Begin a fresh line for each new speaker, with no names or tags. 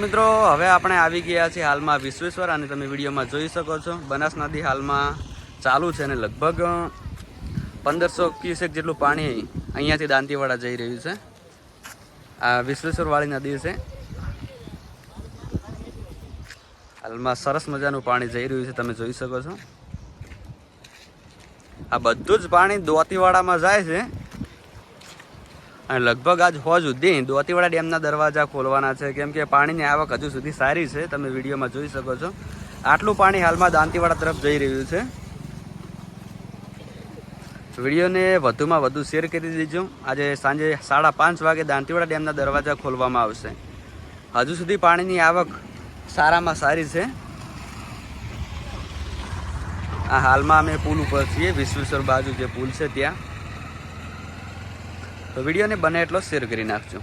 મિત્રો, હવે આપણે આવી ગયા છીએ હાલમાં વિશ્વેશ્વર અને તમે વિડીયોમાં જોઈ શકો છો. બનાસ નદી હાલમાં ચાલુ છે અને લગભગ પંદરસો ક્યુસેક જેટલું પાણી અહીંયાથી દાંતીવાડા જઈ રહ્યું છે. આ વિશ્વેશ્વરવાળી નદી છે હાલમાં સરસ મજાનું પાણી જઈ રહ્યું છે, તમે જોઈ શકો છો. આ બધું જ પાણી દોતીવાડામાં જાય છે. અને લગભગ આજ હોજ સુધી દોતીવાડા ડેમના દરવાજા ખોલવાના છે. કેમ કે પાણીની આવક હજુ સુધી સારી છે. તમે વિડીયોમાં જોઈ શકો છો. આટલું પાણી હાલમાં દાંતીવાડા તરફ જઈ રહ્યું છે. વિડીયોને વધુમાં વધુ શેર કરી દીજો. આજે સાંજે સાડા પાંચ વાગે દાંતીવાડા ડેમના દરવાજા ખોલવામાં આવશે. હજુ સુધી પાણીની આવક સારામાં સારી છે. આ હાલમાં અમે પુલ ઉપર છીએ. વિશ્વેશ્વર બાજુ જે પુલ છે ત્યાં. તો વિડીયોને બને એટલો શેર કરી નાખજો.